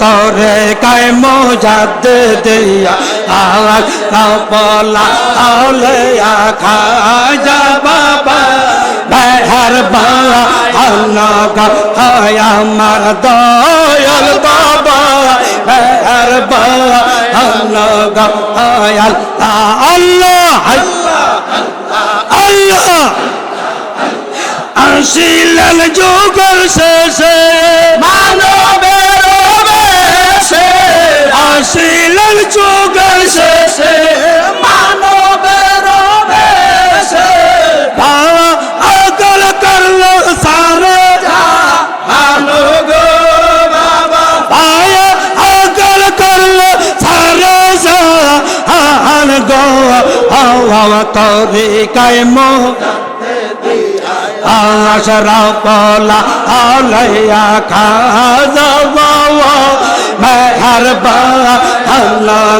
তরে কায় মোজাদ দিয়া আজ কাপলা আউলিয়া খাজা বাবা। বেহার বাবা আনগা হয় আমার দয়াল বাবা। বেহার বাবা আনগা হয় আল্লাহ আল্লাহ আসিলেন যুগল শেষে হাওয়া তরি আশরা আশরাফলা আলাইয়া খাজা বাবা মেহরবা আল্লাহ